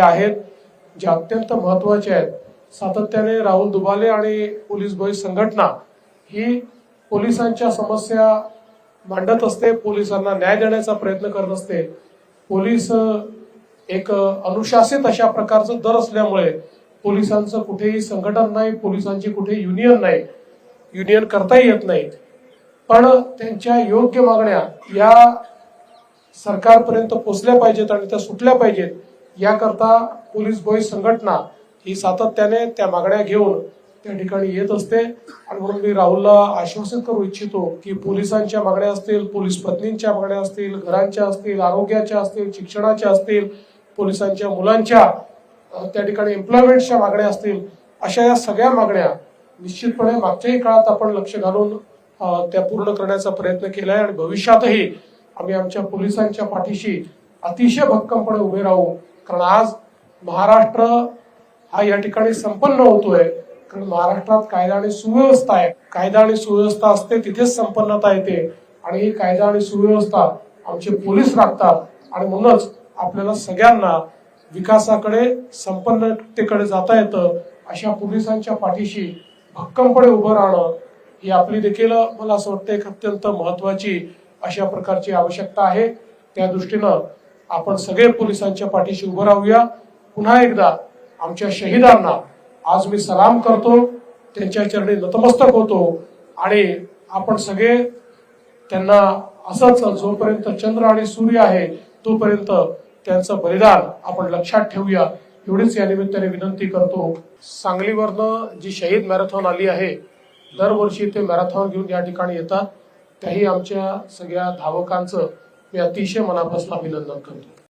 आहेत जे अत्यंत महत्त्वाचे आहेत. सातत्याने राहुल दुबाले आणि पोलीस बळी संघटना ही पोलिसांच्या समस्या मांडत असते पोलिसांना न्याय देण्याचा प्रयत्न करत असते. पोलीस एक अनुशासित अशा प्रकारचं दर असल्यामुळे पोलिसांचं कुठेही संघटन नाही पोलिसांची कुठे युनियन नाही युनियन करताही येत नाही. पण त्यांच्या योग्य मागण्या या सरकारपर्यंत पोचल्या पाहिजेत आणि त्या सुटल्या पाहिजेत. याकरता पोलीस बॉय संघटना ही सातत्याने त्या मागण्या घेऊन त्या ठिकाणी येत असते. आणि म्हणून मी राहुलला आश्वासित करू इच्छितो की पोलिसांच्या मागण्या असतील पोलीस पत्नींच्या मागण्या असतील घरांच्या असतील आरोग्याच्या असतील शिक्षणाच्या असतील पोलिसांच्या मुलांच्या त्या ठिकाणी एम्प्लॉयमेंटच्या मागण्या असतील अशा या सगळ्या मागण्या निश्चितपणे मागच्याही काळात आपण लक्ष घालून त्या पूर्ण करण्याचा प्रयत्न केला आहे आणि भविष्यातही आम्ही आमच्या पोलिसांच्या पाठीशी अतिशय भक्कमपणे उभे राहू कारण आज महाराष्ट्र हा या ठिकाणी संपन्न होतोय. कारण महाराष्ट्रात कायदा आणि सुव्यवस्था आहे. कायदा आणि सुव्यवस्था असते तिथेच संपन्नता येते. आणि ही कायदा आणि सुव्यवस्था आमचे पोलीस राखतात. आणि म्हणूनच आपल्याला सगळ्यांना विकासाकडे संपन्नतेकडे जाता येतं अशा पोलिसांच्या पाठीशी भक्कमपणे उभं राहणं ही आपली देखील मला असं वाटतं एक अत्यंत महत्वाची अशा प्रकारची आवश्यकता आहे. त्या दृष्टीनं आपण सगळे पोलिसांच्या पाठीशी उभं राहूया. पुन्हा एकदा आमच्या शहीदांना आज मी सलाम करतो. त्यांच्या चरणी नतमस्तक होतो. आणि आपण सगळे त्यांना असंच जोपर्यंत चंद्र आणि सूर्य आहे तोपर्यंत त्यांचं बलिदान आपण लक्षात ठेवूया. एवढीच या निमित्ताने विनंती करतो. सांगलीवरनं जी शहीद मॅरेथॉन आली आहे दरवर्षी ते मॅरेथॉन घेऊन या ठिकाणी येतात. त्याही आमच्या सगळ्या धावकांचं मी अतिशय मनापासून अभिनंदन करतो.